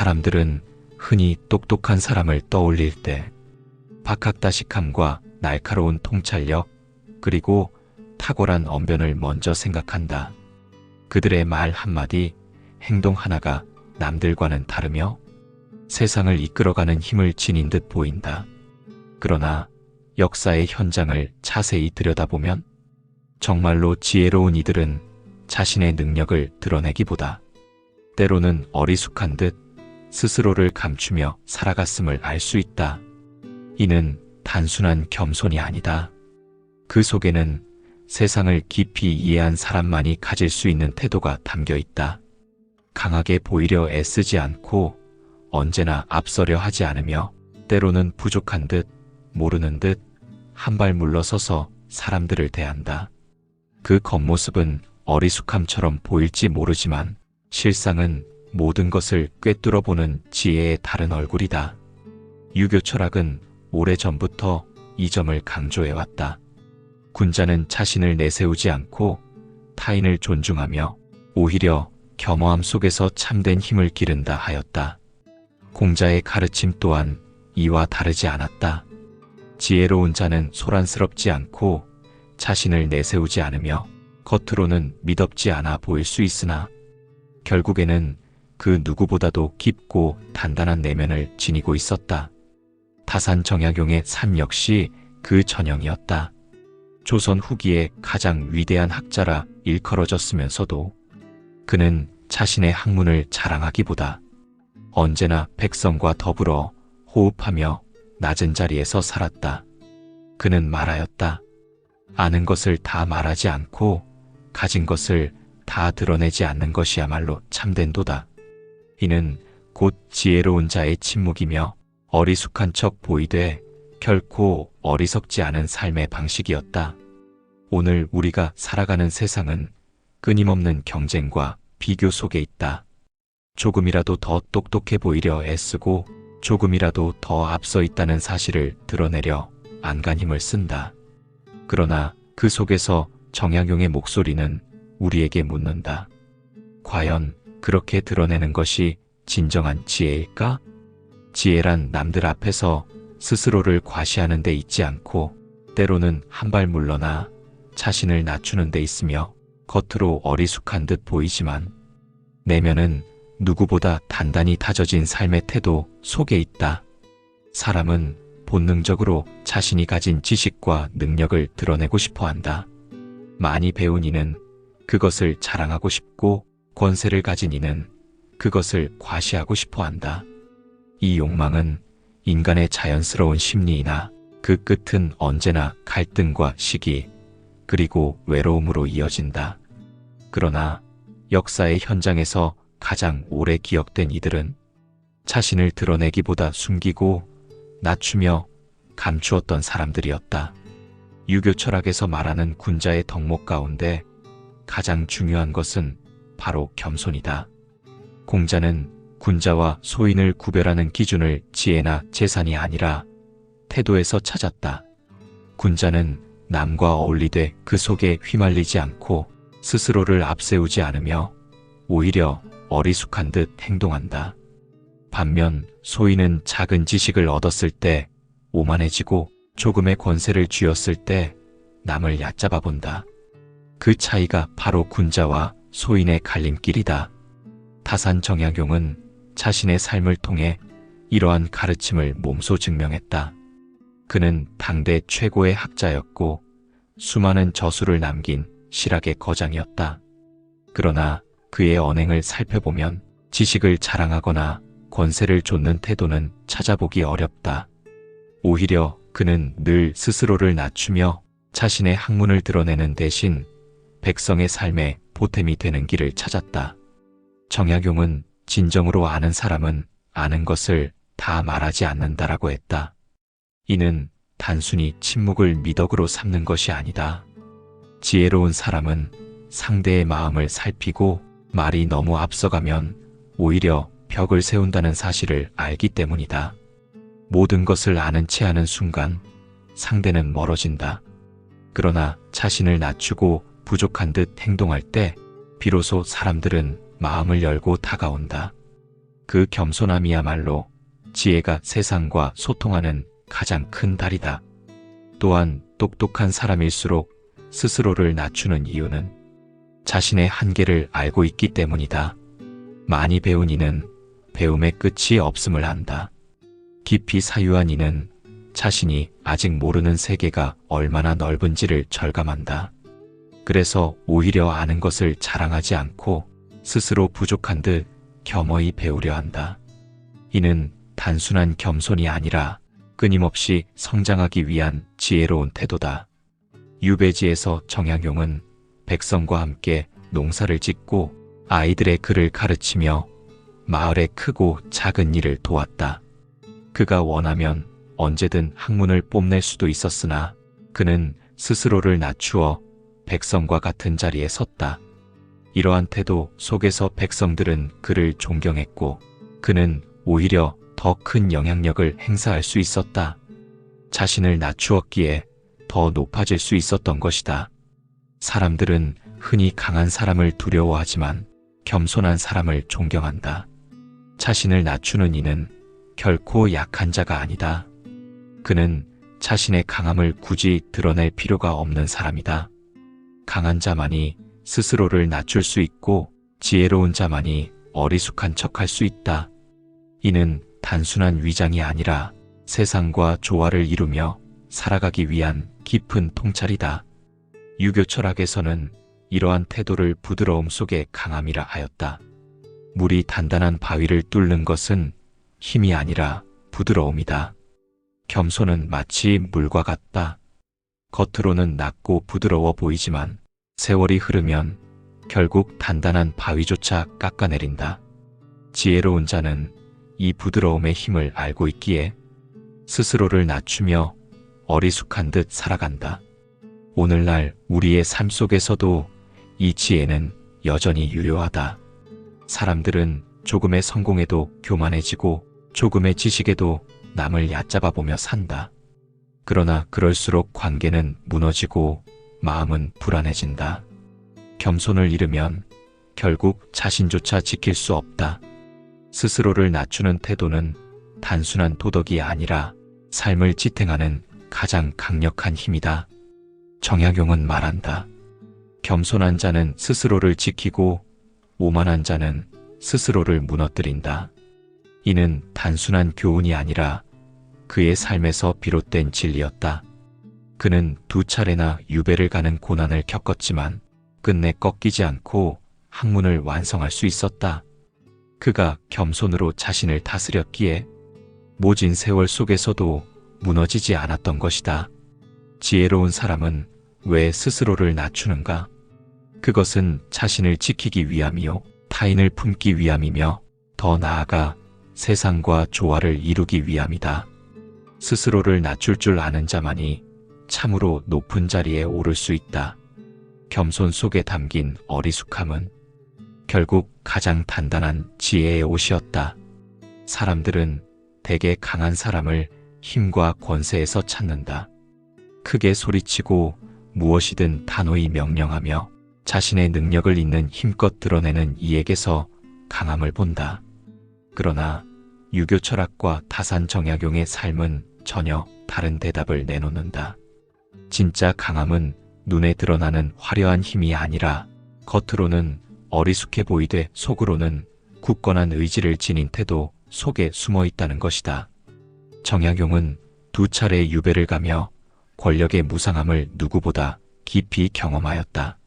사람들은 흔히 똑똑한 사람을 떠올릴 때 박학다식함과 날카로운 통찰력 그리고 탁월한 언변을 먼저 생각한다. 그들의 말 한마디, 행동 하나가 남들과는 다르며 세상을 이끌어가는 힘을 지닌 듯 보인다. 그러나 역사의 현장을 자세히 들여다보면 정말로 지혜로운 이들은 자신의 능력을 드러내기보다 때로는 어리숙한 듯 스스로를 감추며 살아갔음을 알 수 있다. 이는 단순한 겸손이 아니다. 그 속에는 세상을 깊이 이해한 사람만이 가질 수 있는 태도가 담겨 있다. 강하게 보이려 애쓰지 않고 언제나 앞서려 하지 않으며 때로는 부족한 듯 모르는 듯 한 발 물러서서 사람들을 대한다. 그 겉모습은 어리숙함처럼 보일지 모르지만 실상은 모든 것을 꿰뚫어 보는 지혜의 다른 얼굴이다. 유교 철학은 오래전부터 이 점을 강조해왔다. 군자는 자신을 내세우지 않고 타인을 존중하며 오히려 겸허함 속에서 참된 힘을 기른다 하였다. 공자의 가르침 또한 이와 다르지 않았다. 지혜로운 자는 소란스럽지 않고 자신을 내세우지 않으며 겉으로는 미덥지 않아 보일 수 있으나 결국에는 그 누구보다도 깊고 단단한 내면을 지니고 있었다. 다산 정약용의 삶 역시 그 전형이었다. 조선 후기의 가장 위대한 학자라 일컬어졌으면서도 그는 자신의 학문을 자랑하기보다 언제나 백성과 더불어 호흡하며 낮은 자리에서 살았다. 그는 말하였다. 아는 것을 다 말하지 않고 가진 것을 다 드러내지 않는 것이야말로 참된 도다. 이는 곧 지혜로운 자의 침묵이며 어리숙한 척 보이되 결코 어리석지 않은 삶의 방식이었다. 오늘 우리가 살아가는 세상은 끊임없는 경쟁과 비교 속에 있다. 조금이라도 더 똑똑해 보이려 애쓰고 조금이라도 더 앞서 있다는 사실을 드러내려 안간 힘을 쓴다. 그러나 그 속에서 정약용의 목소리는 우리에게 묻는다. 과연 그렇게 드러내는 것이 진정한 지혜일까? 지혜란 남들 앞에서 스스로를 과시하는 데 있지 않고 때로는 한 발 물러나 자신을 낮추는 데 있으며 겉으로 어리숙한 듯 보이지만 내면은 누구보다 단단히 다져진 삶의 태도 속에 있다. 사람은 본능적으로 자신이 가진 지식과 능력을 드러내고 싶어 한다. 많이 배운 이는 그것을 자랑하고 싶고 권세를 가진 이는 그것을 과시하고 싶어 한다. 이 욕망은 인간의 자연스러운 심리이나 그 끝은 언제나 갈등과 시기, 그리고 외로움으로 이어진다. 그러나 역사의 현장에서 가장 오래 기억된 이들은 자신을 드러내기보다 숨기고 낮추며 감추었던 사람들이었다. 유교 철학에서 말하는 군자의 덕목 가운데 가장 중요한 것은 바로 겸손이다. 공자는 군자와 소인을 구별하는 기준을 지혜나 재산이 아니라 태도에서 찾았다. 군자는 남과 어울리되 그 속에 휘말리지 않고 스스로를 앞세우지 않으며 오히려 어리숙한 듯 행동한다. 반면 소인은 작은 지식을 얻었을 때 오만해지고 조금의 권세를 쥐었을 때 남을 얕잡아 본다. 그 차이가 바로 군자와 소인의 갈림길이다. 타산 정약용은 자신의 삶을 통해 이러한 가르침을 몸소 증명했다. 그는 당대 최고의 학자였고 수많은 저수를 남긴 실학의 거장이었다. 그러나 그의 언행을 살펴보면 지식을 자랑하거나 권세를 좇는 태도는 찾아보기 어렵다. 오히려 그는 늘 스스로를 낮추며 자신의 학문을 드러내는 대신 백성의 삶에 보탬이 되는 길을 찾았다. 정약용은 진정으로 아는 사람은 아는 것을 다 말하지 않는다라고 했다. 이는 단순히 침묵을 미덕으로 삼는 것이 아니다. 지혜로운 사람은 상대의 마음을 살피고 말이 너무 앞서가면 오히려 벽을 세운다는 사실을 알기 때문이다. 모든 것을 아는 채 하는 순간 상대는 멀어진다. 그러나 자신을 낮추고 부족한 듯 행동할 때 비로소 사람들은 마음을 열고 다가온다. 그 겸손함이야말로 지혜가 세상과 소통하는 가장 큰 달이다. 또한 똑똑한 사람일수록 스스로를 낮추는 이유는 자신의 한계를 알고 있기 때문이다. 많이 배운 이는 배움의 끝이 없음을 안다. 깊이 사유한 이는 자신이 아직 모르는 세계가 얼마나 넓은지를 절감한다. 그래서 오히려 아는 것을 자랑하지 않고 스스로 부족한 듯 겸허히 배우려 한다. 이는 단순한 겸손이 아니라 끊임없이 성장하기 위한 지혜로운 태도다. 유배지에서 정약용은 백성과 함께 농사를 짓고 아이들의 글을 가르치며 마을의 크고 작은 일을 도왔다. 그가 원하면 언제든 학문을 뽐낼 수도 있었으나 그는 스스로를 낮추어 백성과 같은 자리에 섰다. 이러한 태도 속에서 백성들은 그를 존경했고 그는 오히려 더 큰 영향력을 행사할 수 있었다. 자신을 낮추었기에 더 높아질 수 있었던 것이다. 사람들은 흔히 강한 사람을 두려워하지만 겸손한 사람을 존경한다. 자신을 낮추는 이는 결코 약한 자가 아니다. 그는 자신의 강함을 굳이 드러낼 필요가 없는 사람이다. 강한 자만이 스스로를 낮출 수 있고 지혜로운 자만이 어리숙한 척할 수 있다. 이는 단순한 위장이 아니라 세상과 조화를 이루며 살아가기 위한 깊은 통찰이다. 유교 철학에서는 이러한 태도를 부드러움 속의 강함이라 하였다. 물이 단단한 바위를 뚫는 것은 힘이 아니라 부드러움이다. 겸손은 마치 물과 같다. 겉으로는 낮고 부드러워 보이지만 세월이 흐르면 결국 단단한 바위조차 깎아내린다. 지혜로운 자는 이 부드러움의 힘을 알고 있기에 스스로를 낮추며 어리숙한 듯 살아간다. 오늘날 우리의 삶 속에서도 이 지혜는 여전히 유효하다. 사람들은 조금의 성공에도 교만해지고 조금의 지식에도 남을 얕잡아 보며 산다. 그러나 그럴수록 관계는 무너지고 마음은 불안해진다. 겸손을 잃으면 결국 자신조차 지킬 수 없다. 스스로를 낮추는 태도는 단순한 도덕이 아니라 삶을 지탱하는 가장 강력한 힘이다. 정약용은 말한다. 겸손한 자는 스스로를 지키고 오만한 자는 스스로를 무너뜨린다. 이는 단순한 교훈이 아니라 그의 삶에서 비롯된 진리였다. 그는 두 차례나 유배를 가는 고난을 겪었지만 끝내 꺾이지 않고 학문을 완성할 수 있었다. 그가 겸손으로 자신을 다스렸기에 모진 세월 속에서도 무너지지 않았던 것이다. 지혜로운 사람은 왜 스스로를 낮추는가? 그것은 자신을 지키기 위함이요. 타인을 품기 위함이며 더 나아가 세상과 조화를 이루기 위함이다. 스스로를 낮출 줄 아는 자만이 참으로 높은 자리에 오를 수 있다. 겸손 속에 담긴 어리숙함은 결국 가장 단단한 지혜의 옷이었다. 사람들은 대개 강한 사람을 힘과 권세에서 찾는다. 크게 소리치고 무엇이든 단호히 명령하며 자신의 능력을 있는 힘껏 드러내는 이에게서 강함을 본다. 그러나 유교 철학과 타산 정약용의 삶은 전혀 다른 대답을 내놓는다. 진짜 강함은 눈에 드러나는 화려한 힘이 아니라 겉으로는 어리숙해 보이되 속으로는 굳건한 의지를 지닌 태도 속에 숨어 있다는 것이다. 정약용은 두 차례 유배를 가며 권력의 무상함을 누구보다 깊이 경험하였다.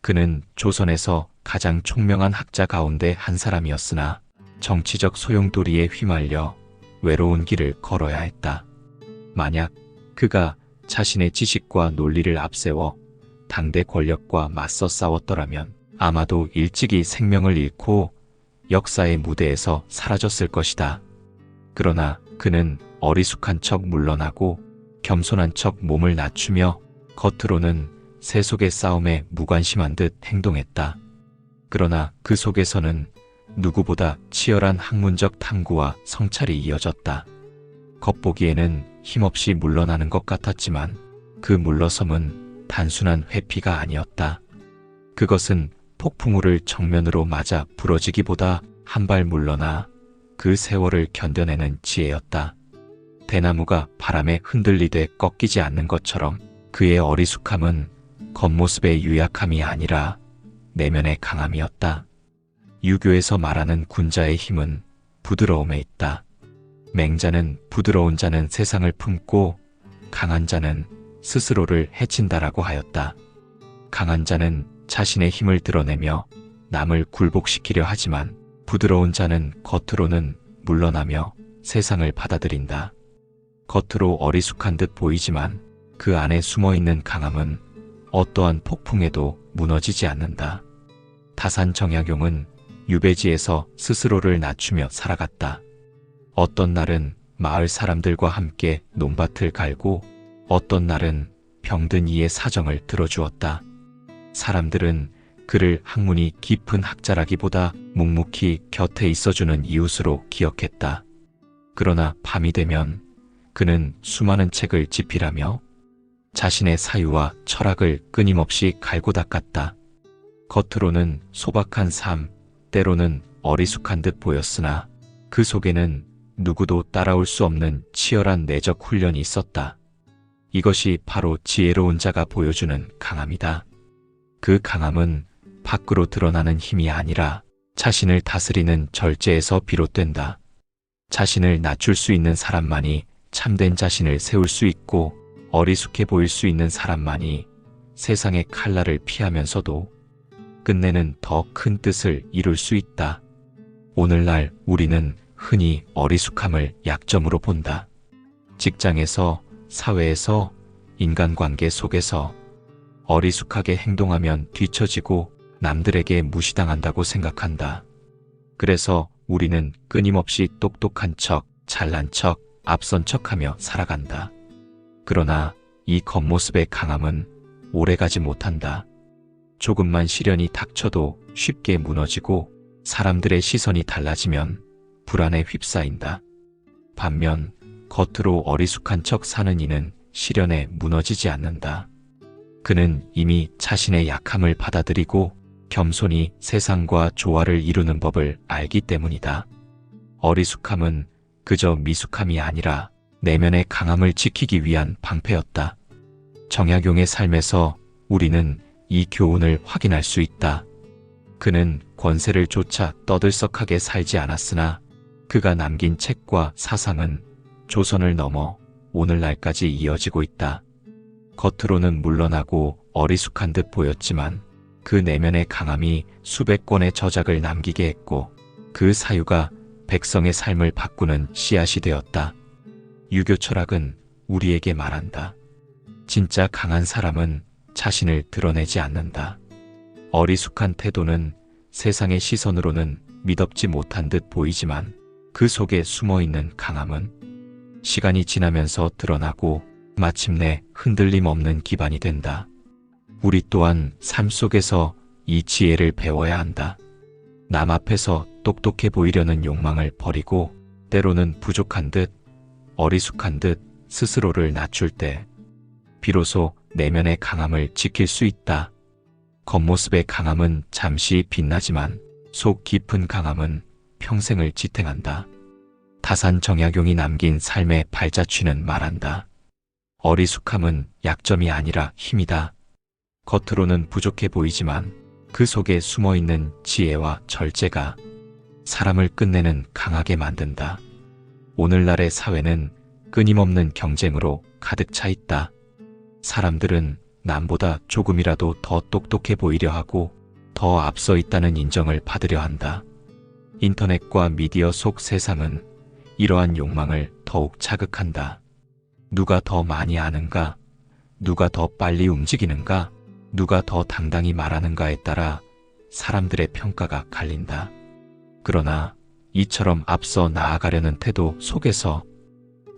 그는 조선에서 가장 총명한 학자 가운데 한 사람이었으나 정치적 소용돌이에 휘말려 외로운 길을 걸어야 했다. 만약 그가 자신의 지식과 논리를 앞세워 당대 권력과 맞서 싸웠더라면 아마도 일찍이 생명을 잃고 역사의 무대에서 사라졌을 것이다. 그러나 그는 어리숙한 척 물러나고 겸손한 척 몸을 낮추며 겉으로는 세속의 싸움에 무관심한 듯 행동했다. 그러나 그 속에서는 누구보다 치열한 학문적 탐구와 성찰이 이어졌다. 겉보기에는 힘없이 물러나는 것 같았지만 그 물러섬은 단순한 회피가 아니었다. 그것은 폭풍우를 정면으로 맞아 부러지기보다 한 발 물러나 그 세월을 견뎌내는 지혜였다. 대나무가 바람에 흔들리되 꺾이지 않는 것처럼 그의 어리숙함은 겉모습의 유약함이 아니라 내면의 강함이었다. 유교에서 말하는 군자의 힘은 부드러움에 있다. 맹자는 부드러운 자는 세상을 품고 강한 자는 스스로를 해친다라고 하였다. 강한 자는 자신의 힘을 드러내며 남을 굴복시키려 하지만 부드러운 자는 겉으로는 물러나며 세상을 받아들인다. 겉으로 어리숙한 듯 보이지만 그 안에 숨어 있는 강함은 어떠한 폭풍에도 무너지지 않는다. 다산 정약용은 유배지에서 스스로를 낮추며 살아갔다. 어떤 날은 마을 사람들과 함께 논밭을 갈고 어떤 날은 병든 이의 사정을 들어주었다. 사람들은 그를 학문이 깊은 학자라기보다 묵묵히 곁에 있어주는 이웃으로 기억했다. 그러나 밤이 되면 그는 수많은 책을 집필하며 자신의 사유와 철학을 끊임없이 갈고 닦았다. 겉으로는 소박한 삶, 때로는 어리숙한 듯 보였으나 그 속에는 누구도 따라올 수 없는 치열한 내적 훈련이 있었다. 이것이 바로 지혜로운 자가 보여주는 강함이다. 그 강함은 밖으로 드러나는 힘이 아니라 자신을 다스리는 절제에서 비롯된다. 자신을 낮출 수 있는 사람만이 참된 자신을 세울 수 있고 어리숙해 보일 수 있는 사람만이 세상의 칼날을 피하면서도 끝내는 더 큰 뜻을 이룰 수 있다. 오늘날 우리는 흔히 어리숙함을 약점으로 본다. 직장에서, 사회에서, 인간관계 속에서 어리숙하게 행동하면 뒤처지고 남들에게 무시당한다고 생각한다. 그래서 우리는 끊임없이 똑똑한 척, 잘난 척, 앞선 척하며 살아간다. 그러나 이 겉모습의 강함은 오래가지 못한다. 조금만 시련이 닥쳐도 쉽게 무너지고 사람들의 시선이 달라지면 불안에 휩싸인다. 반면 겉으로 어리숙한 척 사는 이는 시련에 무너지지 않는다. 그는 이미 자신의 약함을 받아들이고 겸손히 세상과 조화를 이루는 법을 알기 때문이다. 어리숙함은 그저 미숙함이 아니라 내면의 강함을 지키기 위한 방패였다. 정약용의 삶에서 우리는 이 교훈을 확인할 수 있다. 그는 권세를 쫓아 떠들썩하게 살지 않았으나 그가 남긴 책과 사상은 조선을 넘어 오늘날까지 이어지고 있다. 겉으로는 물러나고 어리숙한 듯 보였지만 그 내면의 강함이 수백 권의 저작을 남기게 했고 그 사유가 백성의 삶을 바꾸는 씨앗이 되었다. 유교 철학은 우리에게 말한다. 진짜 강한 사람은 자신을 드러내지 않는다. 어리숙한 태도는 세상의 시선으로는 미덥지 못한 듯 보이지만 그 속에 숨어 있는 강함은 시간이 지나면서 드러나고 마침내 흔들림 없는 기반이 된다. 우리 또한 삶 속에서 이 지혜를 배워야 한다. 남 앞에서 똑똑해 보이려는 욕망을 버리고 때로는 부족한 듯 어리숙한 듯 스스로를 낮출 때 비로소 내면의 강함을 지킬 수 있다. 겉모습의 강함은 잠시 빛나지만 속 깊은 강함은 평생을 지탱한다. 다산 정약용이 남긴 삶의 발자취는 말한다. 어리숙함은 약점이 아니라 힘이다. 겉으로는 부족해 보이지만 그 속에 숨어 있는 지혜와 절제가 사람을 끝내는 강하게 만든다. 오늘날의 사회는 끊임없는 경쟁으로 가득 차 있다. 사람들은 남보다 조금이라도 더 똑똑해 보이려 하고 더 앞서 있다는 인정을 받으려 한다. 인터넷과 미디어 속 세상은 이러한 욕망을 더욱 자극한다. 누가 더 많이 아는가? 누가 더 빨리 움직이는가? 누가 더 당당히 말하는가에 따라 사람들의 평가가 갈린다. 그러나 이처럼 앞서 나아가려는 태도 속에서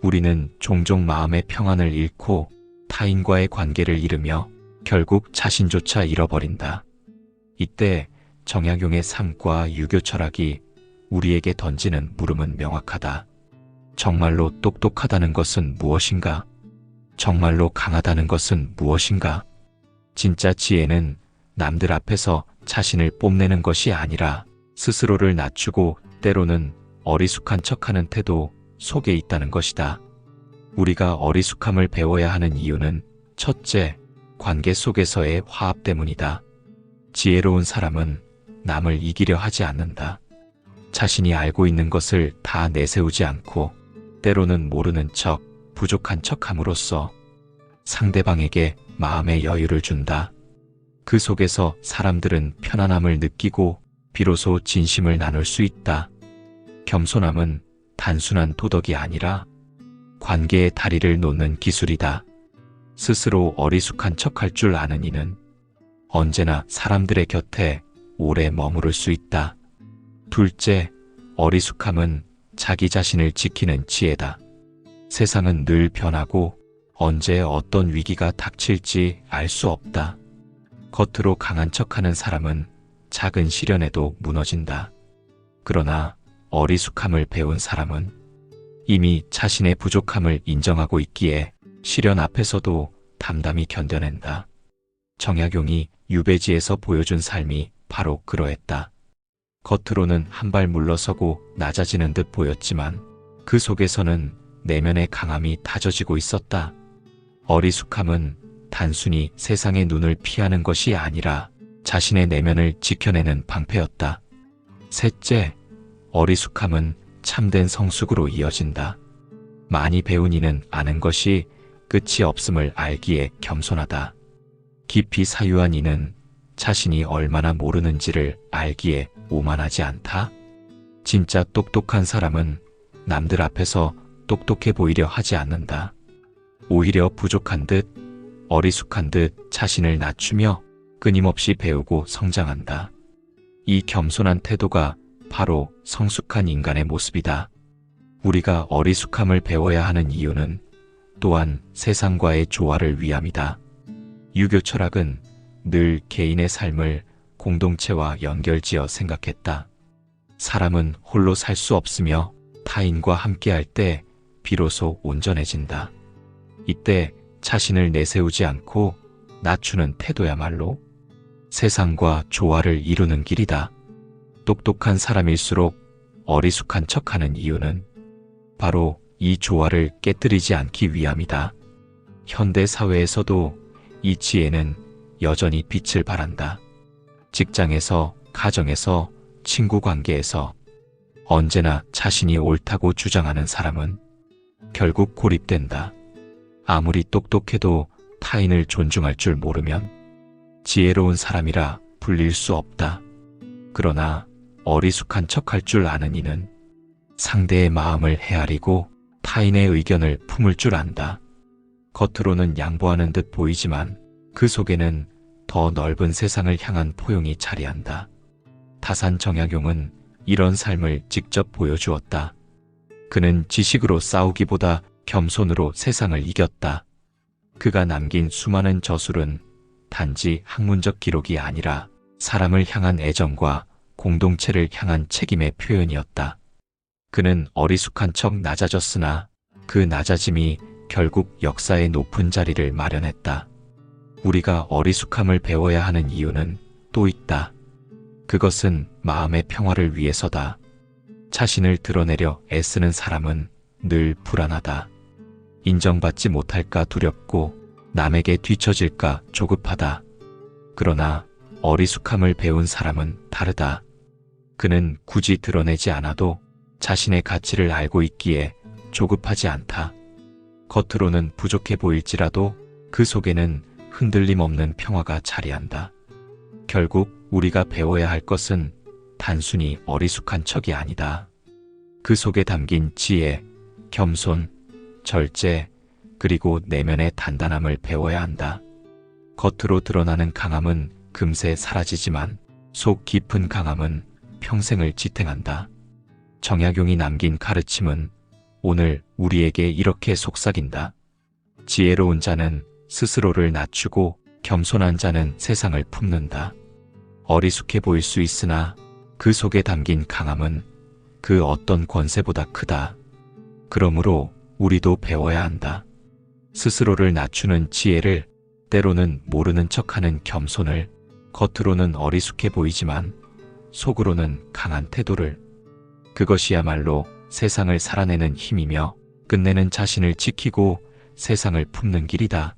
우리는 종종 마음의 평안을 잃고 타인과의 관계를 잃으며 결국 자신조차 잃어버린다. 이때 정약용의 삶과 유교 철학이 우리에게 던지는 물음은 명확하다. 정말로 똑똑하다는 것은 무엇인가? 정말로 강하다는 것은 무엇인가? 진짜 지혜는 남들 앞에서 자신을 뽐내는 것이 아니라 스스로를 낮추고 때로는 어리숙한 척하는 태도 속에 있다는 것이다. 우리가 어리숙함을 배워야 하는 이유는 첫째, 관계 속에서의 화합 때문이다. 지혜로운 사람은 남을 이기려 하지 않는다. 자신이 알고 있는 것을 다 내세우지 않고 때로는 모르는 척, 부족한 척 함으로써 상대방에게 마음의 여유를 준다. 그 속에서 사람들은 편안함을 느끼고 비로소 진심을 나눌 수 있다. 겸손함은 단순한 도덕이 아니라 관계의 다리를 놓는 기술이다. 스스로 어리숙한 척할 줄 아는 이는 언제나 사람들의 곁에 오래 머무를 수 있다. 둘째, 어리숙함은 자기 자신을 지키는 지혜다. 세상은 늘 변하고 언제 어떤 위기가 닥칠지 알 수 없다. 겉으로 강한 척하는 사람은 작은 시련에도 무너진다. 그러나 어리숙함을 배운 사람은 이미 자신의 부족함을 인정하고 있기에 시련 앞에서도 담담히 견뎌낸다. 정약용이 유배지에서 보여준 삶이 바로 그러했다. 겉으로는 한 발 물러서고 낮아지는 듯 보였지만 그 속에서는 내면의 강함이 다져지고 있었다. 어리숙함은 단순히 세상의 눈을 피하는 것이 아니라 자신의 내면을 지켜내는 방패였다. 셋째, 어리숙함은 참된 성숙으로 이어진다. 많이 배운 이는 아는 것이 끝이 없음을 알기에 겸손하다. 깊이 사유한 이는 자신이 얼마나 모르는지를 알기에 오만하지 않다. 진짜 똑똑한 사람은 남들 앞에서 똑똑해 보이려 하지 않는다. 오히려 부족한 듯, 어리숙한 듯 자신을 낮추며 끊임없이 배우고 성장한다. 이 겸손한 태도가 바로 성숙한 인간의 모습이다. 우리가 어리숙함을 배워야 하는 이유는 또한 세상과의 조화를 위함이다. 유교 철학은 늘 개인의 삶을 공동체와 연결지어 생각했다. 사람은 홀로 살 수 없으며 타인과 함께할 때 비로소 온전해진다. 이때 자신을 내세우지 않고 낮추는 태도야말로 세상과 조화를 이루는 길이다. 똑똑한 사람일수록 어리숙한 척하는 이유는 바로 이 조화를 깨뜨리지 않기 위함이다. 현대 사회에서도 이 지혜는 여전히 빛을 발한다. 직장에서, 가정에서, 친구 관계에서 언제나 자신이 옳다고 주장하는 사람은 결국 고립된다. 아무리 똑똑해도 타인을 존중할 줄 모르면 지혜로운 사람이라 불릴 수 없다. 그러나 어리숙한 척할 줄 아는 이는 상대의 마음을 헤아리고 타인의 의견을 품을 줄 안다. 겉으로는 양보하는 듯 보이지만 그 속에는 더 넓은 세상을 향한 포용이 자리한다. 타산 정약용은 이런 삶을 직접 보여주었다. 그는 지식으로 싸우기보다 겸손으로 세상을 이겼다. 그가 남긴 수많은 저술은 단지 학문적 기록이 아니라 사람을 향한 애정과 공동체를 향한 책임의 표현이었다. 그는 어리숙한 척 낮아졌으나 그 낮아짐이 결국 역사의 높은 자리를 마련했다. 우리가 어리숙함을 배워야 하는 이유는 또 있다. 그것은 마음의 평화를 위해서다. 자신을 드러내려 애쓰는 사람은 늘 불안하다. 인정받지 못할까 두렵고 남에게 뒤처질까 조급하다. 그러나 어리숙함을 배운 사람은 다르다. 그는 굳이 드러내지 않아도 자신의 가치를 알고 있기에 조급하지 않다. 겉으로는 부족해 보일지라도 그 속에는 흔들림 없는 평화가 자리한다. 결국 우리가 배워야 할 것은 단순히 어리숙한 척이 아니다. 그 속에 담긴 지혜, 겸손, 절제, 그리고 내면의 단단함을 배워야 한다. 겉으로 드러나는 강함은 금세 사라지지만 속 깊은 강함은 평생을 지탱한다. 정약용이 남긴 가르침은 오늘 우리에게 이렇게 속삭인다. 지혜로운 자는 스스로를 낮추고 겸손한 자는 세상을 품는다. 어리숙해 보일 수 있으나 그 속에 담긴 강함은 그 어떤 권세보다 크다. 그러므로 우리도 배워야 한다. 스스로를 낮추는 지혜를 때로는 모르는 척하는 겸손을 겉으로는 어리숙해 보이지만 속으로는 강한 태도를 그것이야말로 세상을 살아내는 힘이며 끝내는 자신을 지키고 세상을 품는 길이다.